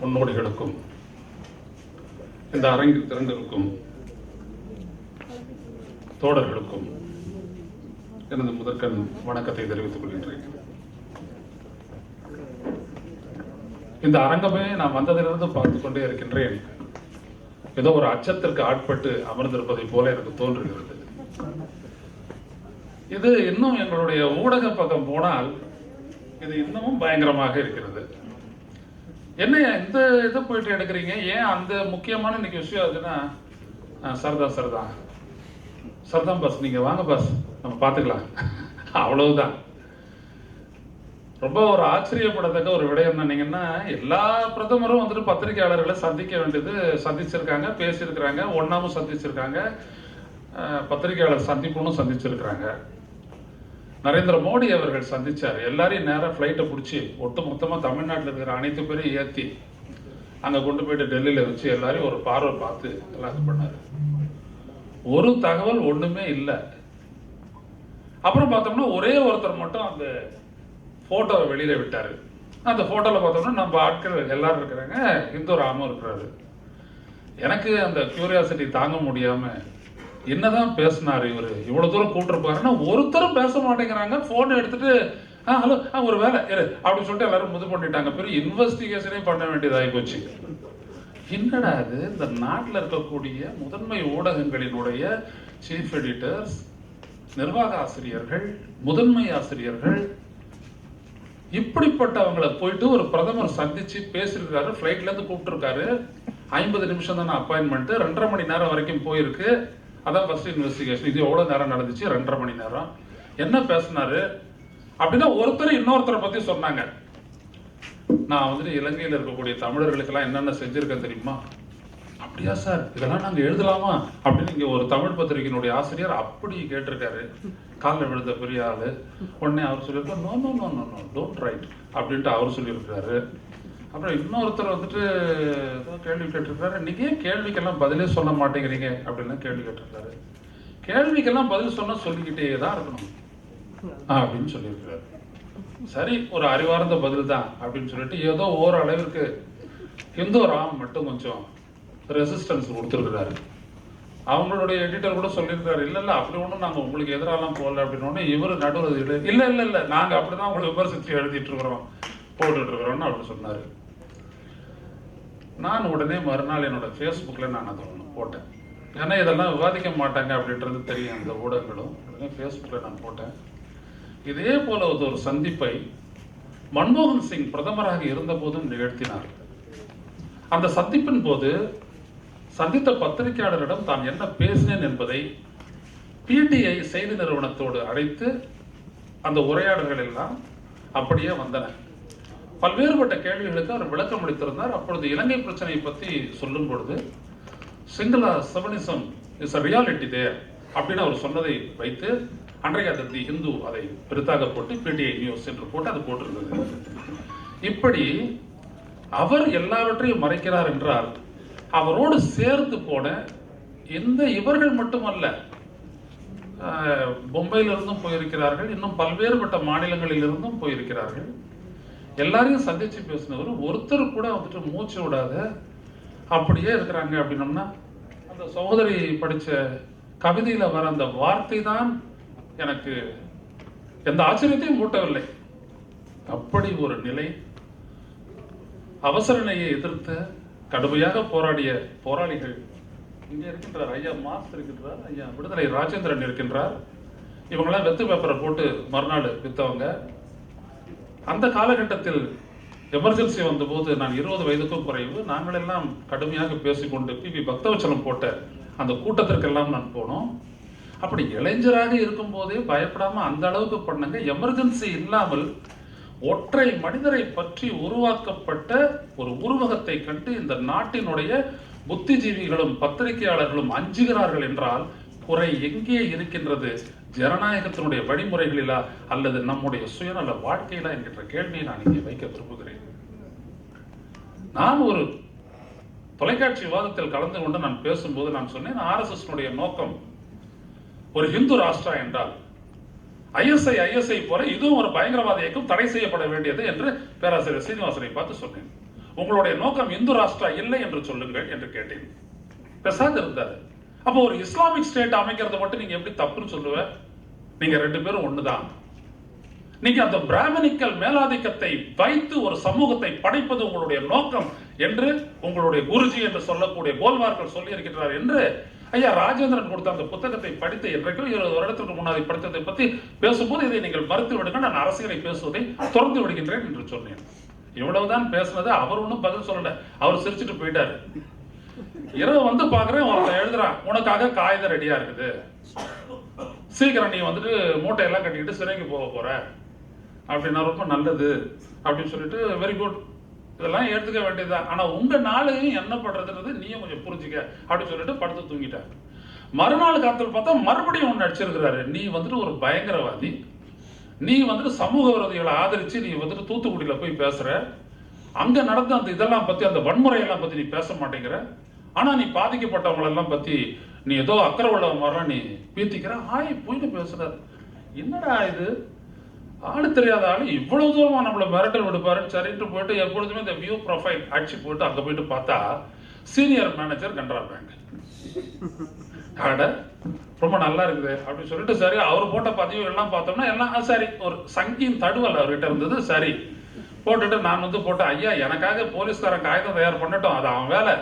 முன்னோடிகளுக்கும் இந்த அரங்கில் திரண்டிருக்கும் தோழர்களுக்கும் எனது முதற்கண் வணக்கத்தை தெரிவித்துக் கொள்கின்றேன். இந்த அரங்கமே நான் வந்ததிலிருந்து பார்த்து கொண்டே இருக்கின்றேன். ஏதோ ஒரு அச்சத்திற்கு ஆட்பட்டு அமர்ந்திருப்பதை போல எனக்கு தோன்றுகிறது. இது இன்னும் எங்களுடைய ஊடக பக்கம் போனால் இது இன்னமும் பயங்கரமாக இருக்கிறது. என்ன இந்த இதை போயிட்டு எடுக்கிறீங்க? ஏன் அந்த முக்கியமான இன்னைக்கு விஷயம் அதுன்னா சரதா சரதா. சரதா பாஸ் நீங்க வாங்க பாஸ் நம்ம பார்த்துக்கலாம். அவ்வளவுதான். ரொம்ப ஒரு ஆச்சரியப்படத்தக்க ஒரு விடயம் என்னன்னீங்கன்னா எல்லா பிரதமரும் வந்துட்டு பத்திரிகையாளர்களை சந்திக்க வேண்டியது சந்திச்சிருக்காங்க பேசியிருக்கிறாங்க ஒன்னாமும் சந்திச்சிருக்காங்க. பத்திரிகையாளர் சந்திப்புன்னு சந்திச்சிருக்கிறாங்க. நரேந்திர மோடி அவர்கள் சந்திச்சார். எல்லாரையும் நேராக ஃப்ளைட்டை பிடிச்சி ஒட்டு மொத்தமாக தமிழ்நாட்டில் இருக்கிற அனைத்து பேரையும் ஏற்றி அங்கே கொண்டு போயிட்டு டெல்லியில் வச்சு எல்லாரையும் ஒரு பார்வை பார்த்து எல்லாம் இது பண்ணாரு. ஒரு தகவல் ஒன்றுமே இல்லை. அப்புறம் பார்த்தோம்னா ஒரே ஒருத்தர் மட்டும் அந்த ஃபோட்டோவை வெளியில் விட்டார். அந்த ஃபோட்டோவில் பார்த்தோம்னா நம்ம ஆட்கள் எல்லாரும் இருக்கிறாங்க. இந்து ராமும் இருக்கிறாரு. எனக்கு அந்த கியூரியாசிட்டி தாங்க முடியாமல் என்னதான் பேசினாரு இவரு? இவ்வளவு தூரம் கூப்பிட்டுருப்பாருன்னா ஒருத்தரும் பேச மாட்டேங்கிறாங்க. போன் எடுத்துட்டு ஆ ஹலோ ஆ ஒரு வேலை இரு அப்படின்னு சொல்லிட்டு எல்லாரும் முது பண்ணிட்டாங்க. பெரிய இன்வெஸ்டிகேஷனே பண்ண வேண்டியதாகி போச்சு. என்னடா இது? இந்த நாட்டில் இருக்கக்கூடிய முதன்மை ஊடகங்களினுடைய சீஃப் எடிட்டர்ஸ் நிர்வாக ஆசிரியர்கள் முதன்மை ஆசிரியர்கள் இப்படிப்பட்டவங்களை போயிட்டு ஒரு பிரதமர் சந்திச்சு பேசியிருக்காரு. ஃப்ளைட்ல இருந்து கூப்பிட்டுருக்காரு. ஐம்பது நிமிஷம் தானே அப்பாயின்மெண்ட் ரெண்டரை மணி நேரம் வரைக்கும் போயிருக்கு. அதான் ஃபர்ஸ்ட் இன்வெஸ்டிகேஷன் இது எவ்வளோ நேரம் நடந்துச்சு? ரெண்டரை மணி நேரம். என்ன பேசினாரு? அப்படின்னா ஒருத்தர் இன்னொருத்தரை பற்றி சொன்னாங்க. நான் வந்துட்டு இலங்கையில் இருக்கக்கூடிய தமிழர்களுக்கெல்லாம் என்னென்ன செஞ்சுருக்கேன் தெரியுமா? அப்படியா சார் இதெல்லாம் நாங்கள் எழுதலாமா? அப்படின்னு இங்கே ஒரு தமிழ் பத்திரிகையினுடைய ஆசிரியர் அப்படி கேட்டிருக்காரு. காலில் விழுந்த பெரிய ஆள். உடனே அவர் சொல்லியிருக்காரு no no no no no don't write அப்படின்ட்டு அவர் சொல்லியிருக்காரு அப்புறம் இன்னொருத்தர் வந்துட்டு கேள்வி கேட்டிருக்காரு. நீங்கள் ஏன் கேள்விக்கெல்லாம் பதிலே சொல்ல மாட்டேங்கிறீங்க? அப்படின்னு கேள்வி கேட்டிருக்காரு. கேள்விக்கெல்லாம் பதில் சொன்னால் சொல்லிக்கிட்டே தான் இருக்கணும். அப்படின்னு சொல்லியிருக்கிறாரு சரி ஒரு அறிவார்ந்த பதில் தான் அப்படின்னு சொல்லிட்டு ஏதோ ஓரளவிற்கு ஹிந்து ராம் மட்டும் கொஞ்சம் ரெசிஸ்டன்ஸ் கொடுத்துருக்குறாரு. அவங்களுடைய எடிட்டர் கூட சொல்லியிருக்காரு. இல்லை இல்லை அப்படி ஒன்றும் நாங்கள் உங்களுக்கு எதிராலாம் போகல அப்படின்னு உடனே இவர் இல்லை இல்லை இல்லை இல்லை நாங்கள் அப்படி தான் உங்களை விமர்சித்து எழுதிட்டு இருக்கிறோம் போட்டுட்டு இருக்கிறோம்னு அவர் நான் உடனே மறுநாள் என்னோட ஃபேஸ்புக்கில் நான் அதை ஒன்று போட்டேன். ஏன்னா இதெல்லாம் விவாதிக்க மாட்டாங்க அப்படின்றது தெரியும் அந்த ஊடகங்களும். உடனே ஃபேஸ்புக்கில் நான் போட்டேன். இதே போல ஒரு சந்திப்பை மன்மோகன் சிங் பிரதமராக இருந்தபோதும் நிகழ்த்தினார். அந்த சந்திப்பின் போது சந்தித்த பத்திரிகையாளரிடம் தான் என்ன பேசினேன் என்பதை பிடிஐ செய்தி நிறுவனத்தோடு அழைத்து அந்த உரையாடல்கள் எல்லாம் அப்படியே வந்தன. பல்வேறுபட்ட கேள்விகளுக்கு அவர் விளக்கம் அளித்திருந்தார். அப்பொழுது இலங்கை பிரச்சனையை பற்றி சொல்லும் பொழுது Sinhala chauvinism is a reality there அப்படின்னு அவர் சொன்னதை வைத்து அன்றைய தி ஹிந்து அதை பெருத்தாக போட்டு பிடிஐ நியூஸ் என்று போட்டு அது போட்டிருந்தது. இப்படி அவர் எல்லாவற்றையும் மறைக்கிறார் என்றால் அவரோடு சேர்ந்து போன இந்த இவர்கள் மட்டுமல்ல பொம்பையிலிருந்தும் போயிருக்கிறார்கள் இன்னும் பல்வேறுபட்ட மாநிலங்களிலிருந்தும் போயிருக்கிறார்கள். எல்லாரையும் சந்திச்சு பேசினவர் ஒருத்தர் கூட வந்துட்டு மூச்சு விடாத அப்படியே இருக்கிறாங்க அப்படின்னம்னா அந்த சகோதரி படித்த கவிதையில் வர அந்த வார்த்தை தான் எனக்கு எந்த ஆச்சரியத்தையும் மூட்டவில்லை. அப்படி ஒரு நிலை அவசர நிலையை எதிர்த்து கடுமையாக போராடிய போராளிகள் இங்கே இருக்கின்றார். ஐயா மாஸ் இருக்கின்றார் ஐயா விடுதலை ராஜேந்திரன் இருக்கின்றார். இவங்கெல்லாம் வெத்து பேப்பரை போட்டு மறுநாள் வித்தவங்க. அந்த காலகட்டத்தில் எமர்ஜென்சி வந்தபோது நான் இருபது வயதுக்கும் குறைவு. நாங்கள் எல்லாம் கடுமையாக பேசிக்கொண்டு பிபி பக்தவச்சலம் போட்ட அந்த கூட்டத்திற்கெல்லாம் நான் போனோம். அப்படி இளைஞராக இருக்கும் போதே அந்த அளவுக்கு பண்ணுங்க. எமர்ஜென்சி இல்லாமல் ஒற்றை மனிதரை பற்றி உருவாக்கப்பட்ட ஒரு உருவகத்தை கண்டு இந்த நாட்டினுடைய புத்திஜீவிகளும் பத்திரிகையாளர்களும் அஞ்சுகிறார்கள் என்றால் குறை எங்கே இருக்கின்றது? ஜனநாயகத்தினுடைய வழிமுறைகளிலா அல்லது நம்முடைய சுயநல வாழ்க்கையிலா என்கின்ற கேள்வியை நான் இங்கே வைக்க விரும்புகிறேன். நான் ஒரு தொலைக்காட்சி விவாதத்தில் கலந்து கொண்டு நான் பேசும்போது நான் சொன்னேன் ஆர்எஸ்எஸ் நோக்கம் ஒரு இந்து ராஷ்டிரா என்றால் ஐஎஸ்ஐ ஐஎஸ்ஐ போல இதுவும் ஒரு பயங்கரவாத இயக்கம் தடை செய்யப்பட வேண்டியது என்று பேராசிரியர் சீனிவாசனை பார்த்து சொன்னேன். உங்களுடைய நோக்கம் இந்து ராஷ்டிரா இல்லை என்று சொல்லுங்கள் என்று கேட்டேன். பெசாது இருந்தாரு அப்போ ஒரு இஸ்லாமிக் ஸ்டேட் அமைக்கிறத மட்டும் நீங்க எப்படி தப்புன்னு சொல்லுவ? நீங்க ரெண்டு பேரும் ஒண்ணுதான். நீங்க அந்த பிராமணிக்கல் மேலாதிக்கத்தை வைத்து ஒரு சமூகத்தை படைப்பது உங்களுடைய நோக்கம் என்று உங்களுடைய குருஜி என்று சொல்லக்கூடிய கோல்வார்கள் சொல்லி இருக்கிறார் என்று ஐயா ராஜேந்திரன் கொடுத்த அந்த புத்தகத்தை படித்து என்றைக்கும் இருபது வருடத்திற்கு முன்னாடி படித்ததை பற்றி பேசும்போது இதை நீங்கள் மறுத்து விடுங்க நான் அரசியலை பேசுவதை தொடர்ந்து விடுகின்றேன் என்று சொன்னேன். இவ்வளவுதான் பேசுனது. அவர் ஒன்றும் பதில் சொல்லல. அவர் சிரிச்சுட்டு போயிட்டாரு. இரவு வந்து பாக்குறேன் ஒருத்தன் எழுதுறான். உனக்காக காகிதம் ரெடியா இருக்குது. சீக்கிரம் நீ வந்துட்டு மூட்டையெல்லாம் கட்டிக்கிட்டு சிறைக்கு போக போற. அப்படின்னா ரொம்ப நல்லது. அப்படின்னு சொல்லிட்டு வெரி குட் இதெல்லாம் எடுத்துக்க வேண்டியதுதான். ஆனா உங்க நாளையும் என்ன பண்றதுன்றது நீயும் கொஞ்சம் புரிஞ்சுக்க. அப்படின்னு சொல்லிட்டு படுத்து தூங்கிட்டார். மறுநாள் காலத்தில் பார்த்தா மறுபடியும் ஒன்று அடிச்சிருக்கிறாரு. நீ வந்துட்டு ஒரு பயங்கரவாதி. நீ வந்துட்டு சமூக விரோதிகளை ஆதரிச்சு நீ வந்துட்டு தூத்துக்குடியில போய் பேசுற. அங்க நடந்த அந்த இதெல்லாம் பத்தி அந்த வன்முறையெல்லாம் பத்தி நீ பேச மாட்டேங்கிற. ஆனால் நீ பாதிக்கப்பட்டவங்களெல்லாம் பற்றி நீ ஏதோ அக்கறை உள்ளவன் மாதிரிலாம் நீ பீத்திக்கிற ஆய் போயிட்டு பேசுகிறாரு என்னடா இது? ஆளு தெரியாத ஆளு இவ்வளவு தூரமா நம்மளை மிரட்டல் விடுப்பாரு. சரின்ட்டு போயிட்டு எப்பொழுதுமே இந்த வியூ ப்ரொஃபைல் அடிச்சு போயிட்டு அங்கே போயிட்டு பார்த்தா சீனியர் மேனேஜர் கன்ரா பேங்க் ஆட ரொம்ப நல்லா இருக்குது அப்படின்னு சொல்லிட்டு சரி அவர் போட்ட பதிவு எல்லாம் பார்த்தோம்னா எல்லாம் சரி ஒரு சங்கின் தடுவல் அவர்கிட்ட இருந்தது. சரி போட்டுட்டு நான் வந்து போட்டேன். ஐயா எனக்காக போலீஸ்காரன் காகிதம் தயார் பண்ணட்டும். அது அவன் வேலை.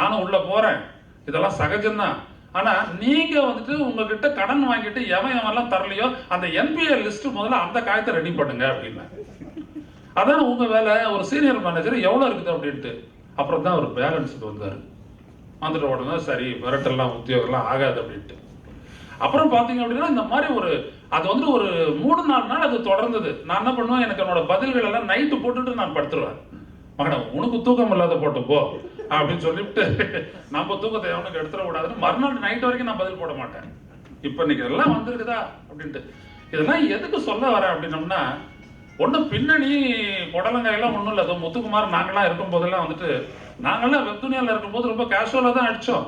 நானும் உள்ளே போகிறேன் இதெல்லாம் சகஜம்தான். ஆனால் நீங்கள் வந்துட்டு உங்ககிட்ட கடன் வாங்கிட்டு எவன் எவன்லாம் தரலையோ அந்த என்பிஏ லிஸ்ட் முதல்ல அந்த காயத்தை ரெடி பண்ணுங்க அப்படின்னு. அதான் உங்கள் வேலை. ஒரு சீனியர் மேனேஜர் எவ்வளோ இருக்குது அப்படின்ட்டு. அப்புறம் தான் அவர் பேலன்ஸுக்கு வந்தார். வந்துட்டு உடனே சரி விரட்டெல்லாம் உத்தியோகம்லாம் ஆகாது அப்படின்ட்டு. அப்புறம் பார்த்தீங்க அப்படின்னா இந்த மாதிரி ஒரு அது வந்து ஒரு மூணு நாலு நாள் அது தொடர்ந்தது. நான் என்ன பண்ணுவேன்? எனக்கு என்னோட பதில்கள் எல்லாம் நைட்டு போட்டுட்டு நான் படுத்துருவேன். மகன உனக்கு தூக்கம் இல்லாத போட்டு போ. அப்படின்னு சொல்லிவிட்டு நம்ம தூக்கத்தை எவனுக்கு எடுத்துட கூடாதுன்னு மறுநாள் நைட் வரைக்கும் நான் பதில் போட மாட்டேன். இப்போ இன்னைக்கு இதெல்லாம் வந்திருக்குதா அப்படின்ட்டு. இதெல்லாம் எதுக்கு சொல்ல வரேன் அப்படின்னம்னா ஒன்றும் பின்னணி புடலங்காயெல்லாம் ஒன்றும் இல்லை. அதுவும் முத்துக்குமார் நாங்களாம் இருக்கும் போதெல்லாம் வந்துட்டு நாங்கெல்லாம் வெப்துனியாவில் இருக்கும்போது ரொம்ப கேஷுவலாக தான் அடித்தோம்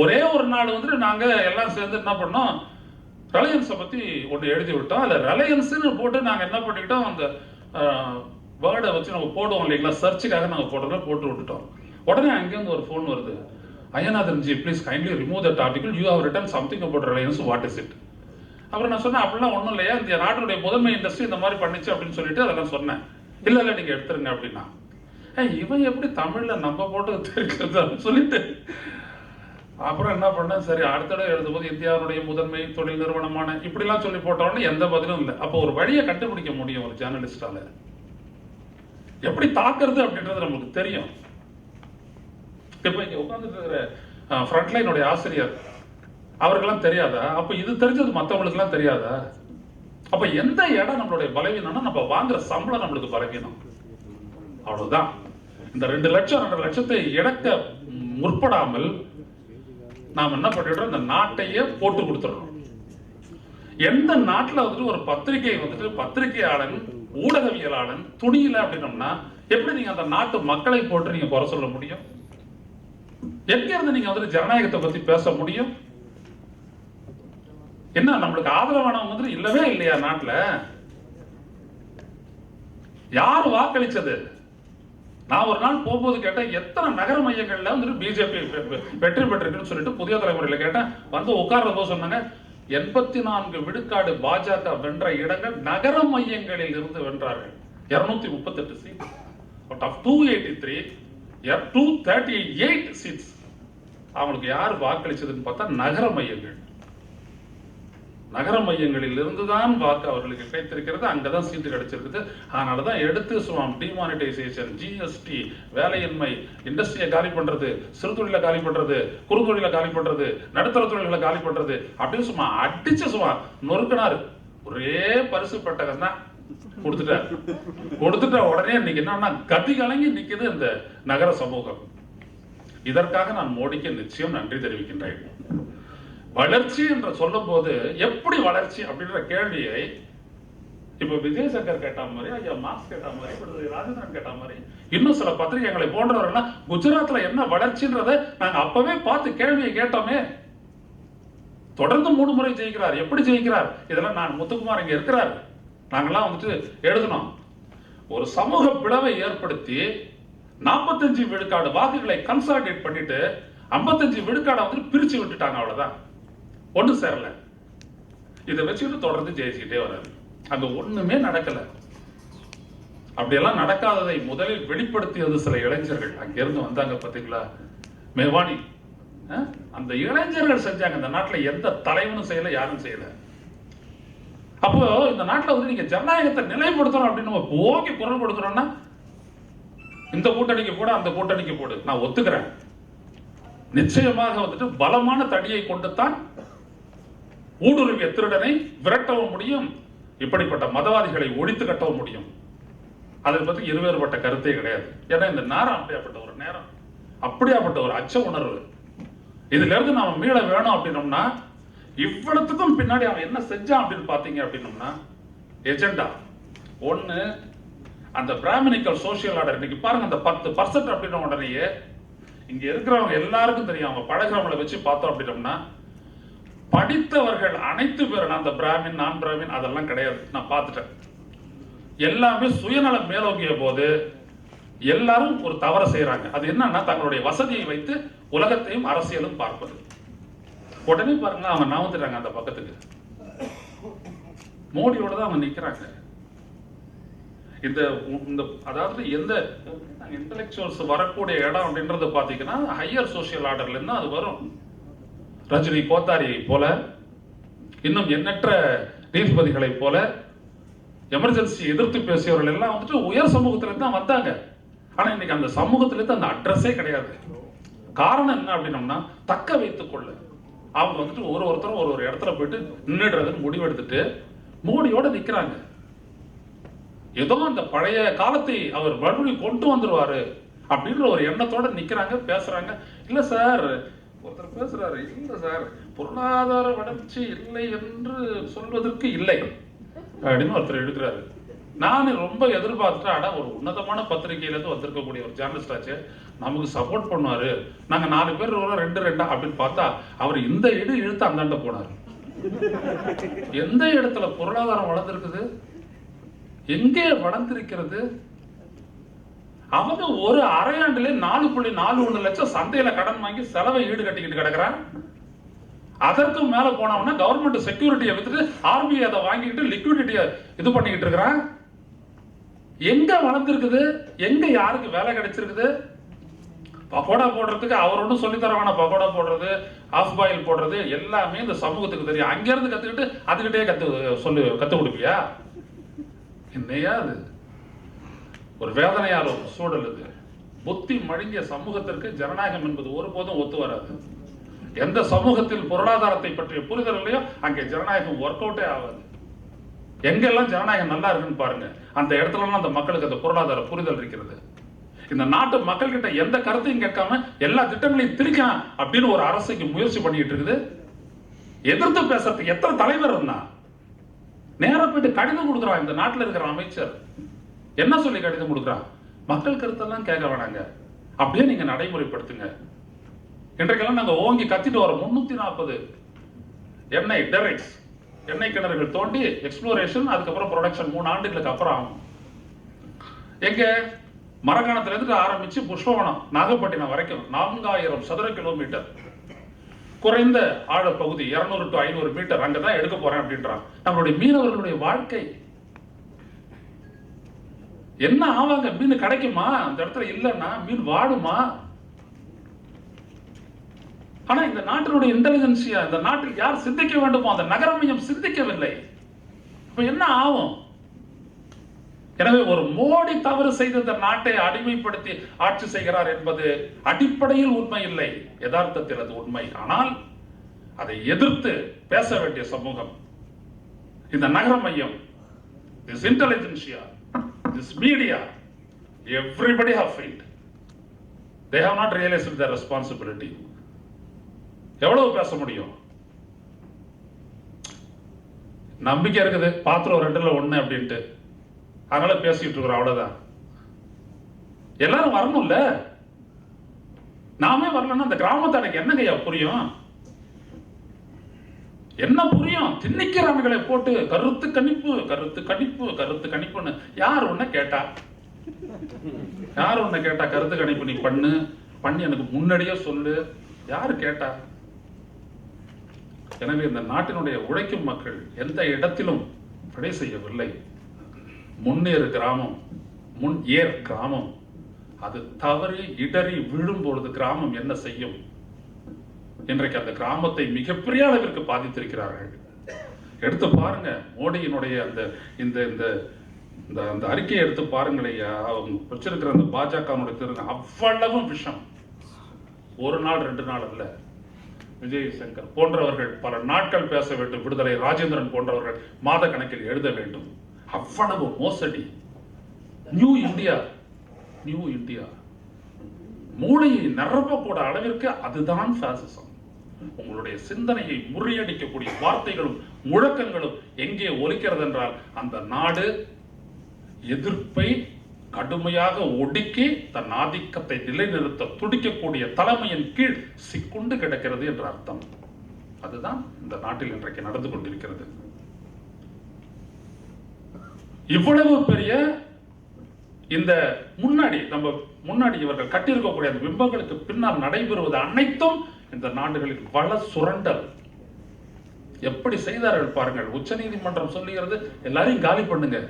ஒரே ஒரு நாள் வந்துட்டு நாங்கள் எல்லாம் சேர்ந்து என்ன பண்ணோம்? ரிலையன்ஸை பற்றி ஒன்று எழுதி விட்டோம். அதில் ரிலையன்ஸுன்னு போட்டு நாங்கள் என்ன பண்ணிக்கிட்டோம்? அந்த வேர்டை வச்சு நம்ம போடுவோம் இல்லைங்களா? சர்ச்சுக்காக நாங்கள் போடுறத போட்டு விட்டுட்டோம். உடனே அங்கேருந்து ஒரு ஃபோன் வருது. Ayyanathan ji please kindly remove that article you have written something about Reliance what is it அப்புறம் நான் சொன்னேன் அப்படிலாம் ஒன்றும் இல்லையா? இந்த நாட்டுடைய முதன்மை இண்டஸ்ட்ரி இந்த மாதிரி பண்ணிச்சு அப்படின்னு சொல்லிட்டு அதெல்லாம் சொன்னேன். இல்லை இல்லை நீங்கள் எடுத்துருங்க அப்படின்னா. ஏ இவன் எப்படி தமிழில் நம்ம போட்டு தெரிகிறது சொல்லிட்டு. அப்புறம் என்ன பண்ணேன்? சரி அடுத்த தடவை எழுதும்போது இந்தியாவுடைய முதன்மை தொழில் நிறுவனமான இப்படிலாம் சொல்லி போட்டோன்னு எந்த பதிலும் இல்லை. அப்போ ஒரு வழியை கண்டுபிடிக்க முடியும் ஒரு ஜேர்னலிஸ்டால எப்படி தாக்குறது அப்படின்றது நமக்கு தெரியும். இப்போ இங்கே உட்காந்துட்டு இருக்கிற ஃப்ரண்ட்லைனுடைய ஆசிரியர் அவருக்கெல்லாம் தெரியாதா? அப்போ இது தெரிஞ்சது மற்றவங்களுக்குலாம் தெரியாதா? அப்போ எந்த இடம் நம்மளுடைய பலவீனம்னா நம்ம வாங்குற சம்பளம் நம்மளுக்கு பலவீனம். அவ்வளவுதான். இந்த ரெண்டு லட்சம் ரெண்டு லட்சத்தை இழக்க முற்படாமல் நாம் என்ன பண்ணிடுறோம்? இந்த நாட்டையே போட்டு கொடுத்துடுறோம். எந்த நாட்டில் வந்துட்டு ஒரு பத்திரிகை வந்துட்டு பத்திரிகையாளன் ஊடகவியலாளன் துணியில அப்படின்னம்னா எப்படி நீங்க அந்த நாட்டு மக்களை போட்டு நீங்க குறை சொல்ல முடியும்? எங்க இருந்து நீங்க வந்துட்டு ஜனநாயகத்தை பத்தி பேச முடியும்? என்ன நம்மளுக்கு ஆதரவானவங்க வந்துட்டு இல்லவே இல்லையா நாட்டுல? யார் வாக்களிச்சது? நான் ஒரு நாள் போகும்போது கேட்டேன் எத்தனை நகர மையங்கள்ல வந்துட்டு பிஜேபி வெற்றி பெற்றிருக்குன்னு சொல்லிட்டு புதிய தலைமுறையில கேட்டேன். வந்து உட்கார்றதோ சொன்னாங்க எண்பத்தி நான்கு விழுக்காடு பாஜக வென்ற இடங்கள் நகர மையங்களில் இருந்து வென்றார்கள். இருநூத்தி முப்பத்தெட்டு seat but of two eighty three two thirty eight seats அவங்களுக்கு யார் வாக்களிச்சதுன்னு பார்த்தா நகர மையங்கள். நகர மையங்களில் இருந்துதான் வாக்கு அவர்களுக்கு கிடைத்திருக்கிறது. அங்கதான் சீட்டு கிடைச்சிருக்குது. அதனாலதான் எடுத்து சுவாம் டிமானிட்டைசேஷன் ஜிஎஸ்டி வேலையின்மை இண்டஸ்ட்ரியை காலி பண்றது சிறு தொழிலை காலி பண்றது குறு தொழிலை காலி பண்றது நடுத்தர தொழில்களை காலி பண்றது அப்படின்னு சும்மா அடிச்சு சும்மா நொறுக்கினாரு. ஒரே பரிசு பட்டகம் தான் கொடுத்துட்டார். கொடுத்துட்ட உடனே இன்னைக்கு என்னன்னா கதி கலங்கி நிக்குது இந்த நகர சமூகம். இதற்காக நான் மோடிக்கு நிச்சயம் நன்றி தெரிவிக்கின்றேன். வளர்ச்சி என்று சொல்லும் போது எப்படி வளர்ச்சி அப்படின்ற கேள்வியை இப்ப விஜயசங்கர் கேட்ட மாதிரி ஐயா மார்க்ஸ் கேட்ட மாதிரி இப்ப ராஜேந்திரன் கேட்ட மாதிரி இன்னும் சில பத்திரிகைகளை போன்றவர்கள் குஜராத்ல என்ன வளர்ச்சின்றதை நாங்க அப்பவே பார்த்து கேள்வியை கேட்டோமே. தொடர்ந்து மூணு முறை ஜெயிக்கிறார். எப்படி ஜெயிக்கிறார்? இதெல்லாம் நான் முத்துக்குமார் இங்க இருக்கிறார். நாங்கெல்லாம் வந்துட்டு எழுதணும். ஒரு சமூக பிளவை ஏற்படுத்தி நாற்பத்தஞ்சு விழுக்காடு வாக்குகளை கன்சாலிடேட் பண்ணிட்டு ஐம்பத்தஞ்சு விழுக்காடை வந்துட்டு பிரிச்சு விட்டுட்டாங்க அவ்வளவுதான். ஒன்றும் சேரல. இதை வச்சுக்கிட்டு தொடர்ந்து ஜெயிச்சுக்கிட்டே வராரு. அங்க ஒண்ணுமே நடக்கல. அப்படியெல்லாம் நடக்காததை முதலில் வெளிப்படுத்தியது சில இளைஞர்கள். அங்கிருந்து வந்தாங்க பாத்தீங்களா? மேவானி அந்த இளைஞர்கள் செஞ்சாங்க. இந்த நாட்டுல எந்த தலைவனும் செய்யல யாரும் செய்யல. அப்போ இந்த நாட்டுல வந்து நீங்க ஜனநாயகத்தை நிலைப்படுத்தணும் அப்படின்னு நம்ம ஓகே குரல் கொடுக்குறோம்னா இந்த கூட்டணிக்கு போடு அந்த கூட்டணிக்கு போடு. நான் ஒத்துக்கிறேன். நிச்சயமாக வந்துட்டு பலமான தடியை கொண்டு தான் ஊடுருவிய திருடனை விரட்டவும் முடியும். இப்படிப்பட்ட மதவாதிகளை ஒழித்து கட்டவும் முடியும். அதை பற்றி இருவேறுபட்ட கருத்தே கிடையாது. ஏன்னா இந்த நேரம் அப்படியாப்பட்ட ஒரு நேரம். அப்படியாப்பட்ட ஒரு அச்ச உணர்வு. இதுல இருந்து நாம மீள வேணும் அப்படின்னோம்னா இவ்வளத்துக்கும் பின்னாடி அவன் என்ன செஞ்சான் அப்படின்னு பாத்தீங்க அப்படின்னோம்னா எஜெண்டா ஒண்ணு அந்த பிராமினிக்கல் சோசியல் ஆர்டர் இன்னைக்கு பாருங்க அந்த பத்து பர்சன்ட் அப்படின்ன உடனேயே இங்க இருக்கிறவங்க எல்லாருக்கும் தெரியும் அவங்க பழகிறவங்களை வச்சு பார்த்தோம் அப்படின்னோம்னா படித்தவர்கள் அனைத்து பேரும் அந்த பிராமின் நான் பிராமின் அதெல்லாம் கிடையாது. நான் பார்த்துட்டேன். எல்லாமே சுயநலம் மேலோங்கிய போது எல்லாரும் ஒரு தவறை செய்யறாங்க அது என்னன்னா தங்களுடைய வசதியை வைத்து உலகத்தையும் அரசியலும் பார்ப்பது. உடனே பாருங்க அவங்க நவந்துடுறாங்க அந்த பக்கத்துக்கு. மோடியோட தான் அவங்க நிக்கிறாங்க. இந்த இந்த அதாவது எந்த இன்டலெக்சுவல்ஸ் வரக்கூடிய இடம் அப்படின்றது பாத்தீங்கன்னா ஹையர் சோஷியல் ஆர்டர்ல இருந்து அது வரும். ரஜினி கோத்தாரியை போல இன்னும் எண்ணற்ற நீதிபதிகளை போல எமர்ஜென்சி எதிர்த்து பேசியவர்கள் எல்லாம் வந்துட்டு உயர் சமூகத்திலிருந்து தான் வந்தாங்க. ஆனா இன்னைக்கு அந்த சமூகத்துல இருந்து அந்த அட்ரஸே கிடையாது. காரணம் என்ன அப்படின்னம்னா தக்க வைத்துக் கொள்ள. அவங்க வந்துட்டு ஒரு ஒருத்தரும் ஒரு ஒரு இடத்துல போயிட்டு நின்றுடுறதுன்னு முடிவெடுத்துட்டு மோடியோட நிக்கிறாங்க. ஏதோ அந்த பழைய காலத்தை அவர் மறுபடியும் கொண்டு வந்துருவாரு அப்படின்ற ஒரு எண்ணத்தோட நிக்கிறாங்க பேசுறாங்க. இல்ல சார் ஒருத்தர் பேசுறாரு இல்ல சார் பொருளாதார வளர்ச்சி இல்லை என்று சொல்வதற்கு இல்லை. அப்படின்னு ஒருத்தர் எடுக்கிறாரு. நான் ரொம்ப எதிர்பார்த்துட்டு அட ஒரு உன்னதமான பத்திரிகையில இருந்து வந்திருக்கக்கூடிய ஒரு ஜேர்னலிஸ்ட் ஆச்சு நமக்கு சப்போர்ட் பண்ணுவாரு. நாங்க நாலு பேர் வரோம் ரெண்டு ரெண்டா அப்படின்னு பார்த்தா அவர் இந்த இடு இழுத்து அந்தாண்ட போனாரு. எந்த இடத்துல பொருளாதாரம் வளர்ந்துருக்குது? எங்கே வளர்ந்திருக்கிறது? அவங்க ஒரு அரையாண்டுல நாலு புள்ளி நாலு ஒன்று லட்சம் சந்தையில கடன் வாங்கி செலவை ஈடு கட்டிக்கிட்டு கிடக்குறான். அதற்கும் மேல போனோம்னா கவர்மெண்ட் செக்யூரிட்டியை வித்துட்டு ஆர்பிஐ அதை வாங்கிட்டு லிக்விடிட்டியை இது பண்ணிக்கிட்டு இருக்கிறான். எங்க வளர்ந்துருக்குது? எங்க யாருக்கு வேலை கிடைச்சிருக்குது? பக்கோடா போடுறதுக்கு அவர் ஒன்றும் சொல்லித்தரவான தர வேணாம். பக்கோடா போடுறது ஆஃப் பாயில் போடுறது எல்லாமே இந்த சமூகத்துக்கு தெரியும். அங்கேருந்து கத்துக்கிட்டு அதுக்கிட்டே கத்து சொல்லு கத்து கொடுப்பியா? என்னையா அது? ஒரு வேதனையான ஒரு சூழல் இது. புத்தி மழுங்கிய சமூகத்திற்கு ஜனநாயகம் என்பது ஒருபோதும் ஒத்து வராது. எந்த சமூகத்தில் பொருளாதாரத்தை பற்றிய புரிதல் இல்லையோ அங்கே ஜனநாயகம் ஒர்க் அவுட்டே ஆகாது. எங்கெல்லாம் ஜனநாயகம் நல்லா இருக்குன்னு பாருங்க அந்த இடத்துலலாம் அந்த மக்களுக்கு அந்த பொருளாதார புரிதல் இருக்கிறது. இந்த நாட்டு மக்கள் கிட்ட எந்த கருத்தையும் கேட்காம எல்லா திட்டங்களையும் திரிக்கலாம் அப்படின்னு ஒரு அரசுக்கு முயற்சி பண்ணிட்டு இருக்குது. எதிர்த்து பேசுறதுக்கு எத்தனை தலைவர் இருந்தா? நேரம் போயிட்டு கடிதம் கொடுக்குறான் இந்த நாட்டில் இருக்கிற அமைச்சர். என்ன சொல்லி கடிதம் கொடுக்குறான் மக்கள் கருத்தெல்லாம் கேட்க வேணாங்க. அப்படியே நீங்க நடைமுறைப்படுத்துங்க. இன்றைக்கெல்லாம் நாங்க ஓங்கி கத்திட்டு வரோம். முன்னூத்தி நாற்பது எண்ணெய் டெரெக்ஸ் எண்ணெய் கிணறுகள் தோண்டி எக்ஸ்ப்ளோரேஷன் அதுக்கப்புறம் ப்ரொடக்ஷன் மூணு ஆண்டுகளுக்கு அப்புறம் ஆகும். எங்க மரக்காணத்துல இருந்து ஆரம்பிச்சு புஷ்பவனம் நாகப்பட்டினம் வரைக்கும் நான்காயிரம் சதுர கிலோமீட்டர். குறைந்த ஆழ பகுதி 200 டு ஐநூறு மீட்டர் அங்கதான் எடுக்க போறேன் அப்படின்றான் நம்மளுடைய மீனவர்களுடைய வாழ்க்கை என்ன ஆவாங்க? மீன் கிடைக்குமா? அந்த இடத்துல இல்லைன்னா மீன் வாடுமா? ஆனா இந்த நாட்டினுடைய இன்டெலிஜென்சியா இந்த நாட்டில் யார் சிந்திக்க வேண்டுமோ அந்த நகரமையும் சிந்திக்கவில்லை. இப்ப என்ன ஆகும்? எனவே ஒரு மோடி தவறு செய்து இந்த நாட்டை அடிமைப்படுத்தி ஆட்சி செய்கிறார் என்பது அடிப்படையில் உண்மை இல்லை. யதார்த்தத்தில் அது உண்மை. ஆனால் அதை எதிர்த்து பேச வேண்டிய சமூகம் இந்த நகர மையம் intelligentsia this media everybody have failed they have not realised their responsibility எவ்வளவு பேச முடியும்? நம்பிக்கை இருக்குது. பாத்திரம் ரெண்டுல ஒன்று அப்படின்ட்டு. அதனால பேசிட்டு இருக்கிறோம். அவ்வளோதான் எல்லாரும் வரணும்ல? நாமே வரலன்னா அந்த கிராமத்து எனக்கு என்னங்கய்யா புரியும்? என்ன புரியும்? திண்ணிக்கிறான்களை போட்டு கருத்து கணிப்பு கருத்து கணிப்பு கருத்து கணிப்புன்னு. யார் ஒன்ன கேட்டா? யார் ஒன்ன கேட்டா கருத்து கணிப்பு நீ பண்ணு? பண்ணி எனக்கு முன்னாடியே சொல்லு. யார் கேட்டா? எனவே இந்த நாட்டினுடைய உழைக்கும் மக்கள் எந்த இடத்திலும் பிழை செய்யவில்லை. முன்னேறு கிராமம் முன் ஏர் கிராமம். அது தவறி இடறி விழும் பொழுது கிராமம் என்ன செய்யும்? இன்றைக்கு அந்த கிராமத்தை மிகப்பெரிய அளவிற்கு பாதித்திருக்கிறார்கள். எடுத்து பாருங்க மோடியினுடைய அந்த இந்த இந்த இந்த அந்த அறிக்கையை எடுத்து பாருங்களையா அவங்க வச்சிருக்கிற அந்த பாஜகனுடைய திறன் அவ்வளவும் விஷம். ஒரு நாள் ரெண்டு நாள் அல்ல. விஜய் சங்கர் போன்றவர்கள் பல நாட்கள் பேச வேண்டும். விடுதலை ராஜேந்திரன் போன்றவர்கள் மாத கணக்கில் எழுத வேண்டும். அவ்வளவு மோசடி. New India new India. மூளையை நிரப்பக்கூட அளவிற்கு அதுதான் பாசிசம் உங்களுடைய சிந்தனையை முறியடிக்கக்கூடிய வார்த்தைகளும் முழக்கங்களும் எங்கே ஒலிக்கிறது என்றால் அந்த நாடு எதிர்ப்பை கடுமையாக ஒடுக்கி தன் ஆதிக்கத்தை நிலைநிறுத்த துடிக்கக்கூடிய தலைமையின் கீழ் சிக்குண்டு கிடக்கிறது என்ற அர்த்தம். அதுதான் இந்த நாட்டில் இன்றைக்கு நடந்து கொண்டிருக்கிறது. இவ்வளவு பெரிய இந்த முன்னாடி நம்ம முன்னாடி இவர்கள் கட்டியிருக்கக்கூடிய அந்த பிம்பங்களுக்கு பின்னால் நடைபெறுவது அனைத்தும் இந்த நாடுகளில் வள சுரண்டல். எப்படி செய்தார்கள் பாருங்கள். உச்சநீதிமன்றம் சொல்லுகிறது எல்லாரையும் காலி பண்ணுங்க.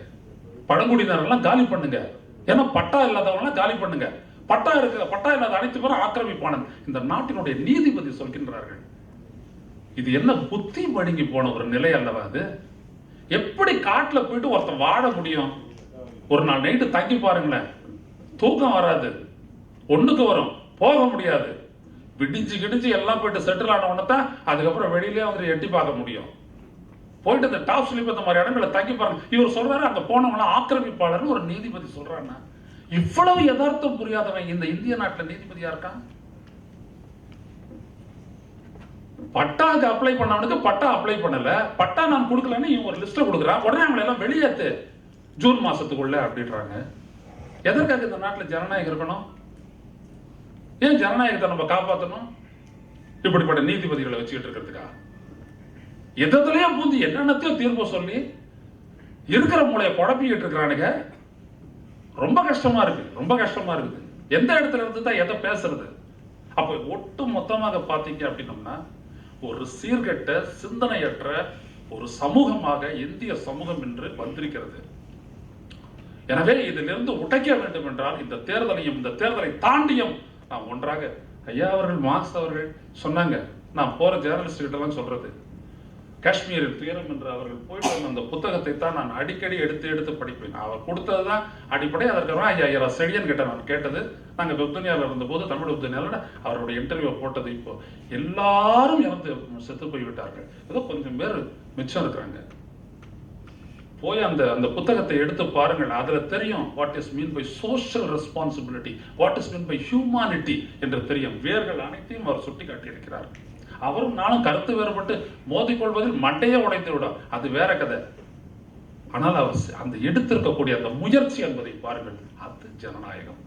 பழங்குடியினரெல்லாம் காலி பண்ணுங்க. ஏன்னா பட்டா இல்லாதவங்களாம் காலி பண்ணுங்க. பட்டா இருக்க பட்டா இல்லாத அனைத்து பேரும் ஆக்கிரமிப்பானது இந்த நாட்டினுடைய நீதிபதி சொல்கின்றார்கள். இது என்ன புத்தி மழுங்கி போன ஒரு நிலை அல்லவா அது? எப்படி காட்டில் போயிட்டு ஒருத்தன் வாழ முடியும்? ஒரு நாள் நைட்டு தங்கி பாருங்களேன். தூக்கம் வராது. ஒண்ணுக்கு வரும். போக முடியாது. விடிஞ்சு கிடிஞ்சு எல்லாம் போயிட்டு செட்டில் ஆன உடனே தான் அதுக்கப்புறம் வெளியிலே வந்து எட்டி பார்க்க முடியும். போயிட்டு இந்த டாப் ஸ்லிப் இந்த மாதிரி இடங்களை தங்கி பாருங்க. இவர் சொல்றாரு அங்க போனவங்களாம் ஆக்கிரமிப்பாளர்னு ஒரு நீதிபதி சொல்றான்னா இவ்வளவு யதார்த்தம் புரியாதவன் இந்த இந்திய நாட்டில் நீதிபதியா இருக்கான் பட்டாக்கு அப்ளை பண்ணவனுக்கு பட்டா அப்ளை பண்ணல. பட்டா நான் கொடுக்கலன்னு இவன் ஒரு லிஸ்ட்ல கொடுக்குறான். உடனே அவங்களை எல்லாம் வெளியேத்து. ஜூன் மாசத்துக்குள்ள அப்படின்றாங்க. எதற்காக இந்த நாட்டில் ஜனநாயகம் இருக்கணும்? ஏன் ஜனநாயகத்தை நம்ம காப்பாற்றணும் இப்படிப்பட்ட நீதிபதிகளை வச்சுக்கிட்டு இருக்கிறதுக்கா? எதத்துலயும் பூந்து என்னென்னத்தையும் தீர்ப்பு சொல்லி இருக்கிற மூளையை குழப்பிக்கிட்டு இருக்கிறானுங்க. ரொம்ப கஷ்டமா இருக்கு ரொம்ப கஷ்டமா இருக்குது. எந்த இடத்துல இருந்து தான் எதை பேசுறது? அப்ப ஒட்டு மொத்தமாக பாத்தீங்க அப்படின்னம்னா ஒரு சீர்கெட்ட சிந்தனையற்ற ஒரு சமூகமாக இந்திய சமூகம் என்று வந்திருக்கிறது. எனவே இதிலிருந்து உடைக்க வேண்டும் என்றால் இந்த தேர்தலையும் இந்த தேர்தலை தாண்டியும் நான் ஒன்றாக ஐயா அவர்கள் மார்க்ஸ் அவர்கள் சொன்னாங்க நான் போற ஜேர்னலிஸ்ட் கிட்டலாம் சொல்றது. காஷ்மீரில் துயரம் என்று அவர்கள் போயிட்டு வந்த அந்த புத்தகத்தை தான் நான் அடிக்கடி எடுத்து எடுத்து படிப்பேன். அவர் கொடுத்தது தான் அடிப்படை அதற்கு ஐயா ஐயா செழியன் கிட்ட நான் கேட்டது. நாங்கள் வெப்துனியாவில் இருந்தபோது தமிழ் வெப்துனியாவில் அவருடைய இன்டர்வியூ போட்டது இப்போ. எல்லாரும் இறந்து செத்து போய் விட்டார்கள் ஏதோ கொஞ்சம் பேர் மிச்சம் இருக்கிறாங்க. போய் அந்த அந்த புத்தகத்தை எடுத்து பாருங்கள். அதில் தெரியும் what is mean by social responsibility what is mean by humanity என்று தெரியும். வேர்கள் அனைத்தையும் அவர் சுட்டி காட்டியிருக்கிறார் அவரும் நானும் கருத்து வேறுபட்டு மோதிக்கொள்வதில் மண்டையே உடைத்து விடும். அது வேற கதை. ஆனால் அவர் அந்த எடுத்திருக்கக்கூடிய அந்த முயற்சி என்பதை பாருங்கள். அது ஜனநாயகம்.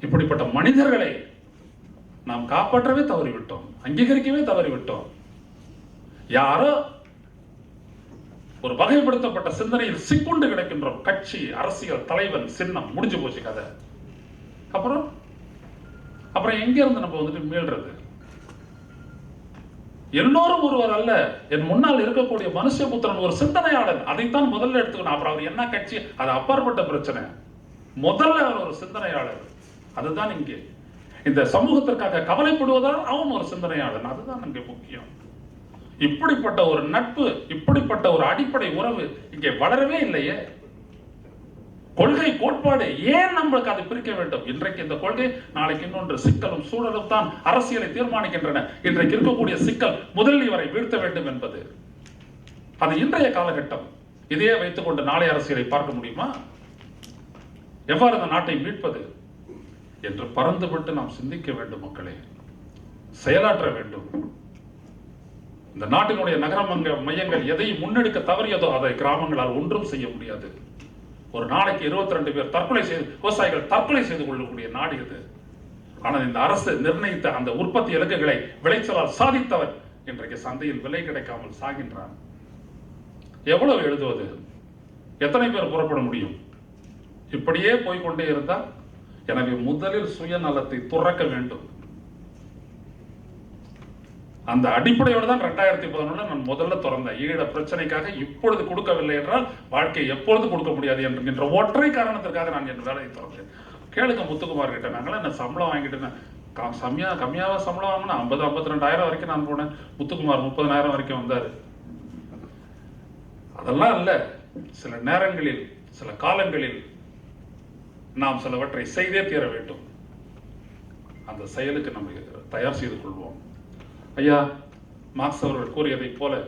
இப்படிப்பட்ட மனிதர்களை நாம் காப்பாற்றவே தவறிவிட்டோம். அங்கீகரிக்கவே தவறிவிட்டோம். யாரோ ஒரு வகைப்படுத்தப்பட்ட சிந்தனையில் சிக்குண்டு கிடக்கின்றோம் கட்சி அரசியல் தலைவன் சின்னம் முடிஞ்சு போச்சு கதை. அப்புறம்? அப்புறம் எங்க இருந்து நம்ம வந்துட்டு மீள்றது? எல்லோரும் ஒருவர் அல்ல. என் முன்னால் இருக்கக்கூடிய மனுஷபுத்திரன் ஒரு சிந்தனையாளன். அதைத்தான் முதல்ல எடுத்துக்கணும். அப்புறம் அவர் என்ன கட்சி? அது அப்பாற்பட்ட பிரச்சனை. முதல்ல அவர் ஒரு சிந்தனையாளர். அதுதான் இங்கே. இந்த சமூகத்திற்காக கவலைப்படுவதால் அவன் ஒரு சிந்தனையாளன். அதுதான் இங்கே முக்கியம். இப்படிப்பட்ட ஒரு நட்பு இப்படிப்பட்ட ஒரு அடிப்படை உறவு இங்கே வளரவே இல்லையே. கொள்கை கோட்பாடு ஏன் நம்மளுக்கு அதை பிரிக்க வேண்டும்? இன்றைக்கு இந்த கொள்கை நாளைக்கு இன்னொன்று சிக்கலும் சூழலும் தான் அரசியலை தீர்மானிக்கின்றன. இன்றைக்கு இருக்கக்கூடிய சிக்கல் முதலில் இவரை வீழ்த்த வேண்டும் என்பது. அது இன்றைய காலகட்டம். இதையே வைத்துக்கொண்டு நாளை அரசியலை பார்க்க முடியுமா? எவ்வாறு இந்த நாட்டை மீட்பது என்று பறந்துவிட்டு நாம் சிந்திக்க வேண்டும் மக்களே. செயலாற்ற வேண்டும். இந்த நாட்டினுடைய நகர மையங்கள் எதை முன்னெடுக்க தவறியதோ அதை கிராமங்களால் ஒன்றும் செய்ய முடியாது. ஒரு நாளைக்கு 22 ரெண்டு பேர் தற்கொலை செய்து விவசாயிகள் தற்கொலை செய்து கொள்ளக்கூடிய நாடு இது. ஆனால் இந்த அரசு நிர்ணயித்த அந்த உற்பத்தி இலக்குகளை விளைச்சலால் சாதித்தவர் இன்றைக்கு சந்தையில் விலை கிடைக்காமல் சாகின்றான் எவ்வளவு எழுதுவது? எத்தனை பேர் புறப்பட முடியும்? இப்படியே போய்க்கொண்டே இருந்தால் எனவே முதலில் சுயநலத்தை துறக்க வேண்டும். அந்த அடிப்படையோடு தான் ரெண்டாயிரத்தி பதினொன்று நான் முதல்ல திறந்தேன். ஈழ பிரச்சனைக்காக இப்பொழுது கொடுக்கவில்லை என்றால் வாழ்க்கை எப்பொழுது கொடுக்க முடியாது என்கின்ற ஒற்றை காரணத்திற்காக நான் என் வேலையை திறந்தேன். கேளுங்க முத்துக்குமார் கிட்ட. நாங்களாம் என்ன சம்பளம் வாங்கிட்டு க- கம்மியாக கம்மியாக சம்பளம் வாங்கினா ஐம்பது ஐம்பத்தி ரெண்டாயிரம் வரைக்கும் நான் போனேன். முத்துக்குமார் முப்பதனாயிரம் வரைக்கும் வந்தார். அதெல்லாம் இல்லை. சில நேரங்களில் சில காலங்களில் நாம் சிலவற்றை செய்தே தீர வேண்டும். அந்த செயலுக்கு நம்ம தயார் செய்து கொள்வோம். ஐயா மார்க்ஸ் அவர்கள் கூறியதைப் போல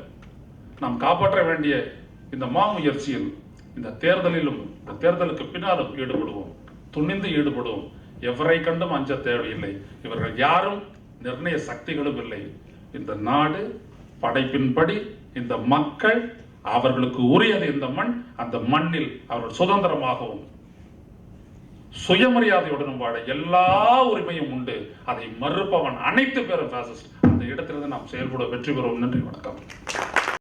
நாம் காப்பாற்ற வேண்டிய இந்த மா முயற்சியில் இந்த தேர்தலிலும் இந்த தேர்தலுக்கு பின்னாலும் ஈடுபடுவோம். துணிந்து ஈடுபடுவோம். எவரை கண்டும் அஞ்ச தேவையில்லை. இவர்கள் யாரும் நிர்ணய சக்திகளும் இல்லை. இந்த நாடு படைப்பின்படி இந்த மக்கள் அவர்களுக்கு உரியது இந்த மண் அந்த மண்ணில் அவர்கள் சுதந்திரமாகவும் சுயமரியாதையுடன் வாழ எல்லா உரிமையும் உண்டு. அதை மறுப்பவன் அனைத்து பேரும் fascist. இடத்திலிருந்து நாம் செயல்பட வெற்றி பெறுவோம். நன்றி வணக்கம்.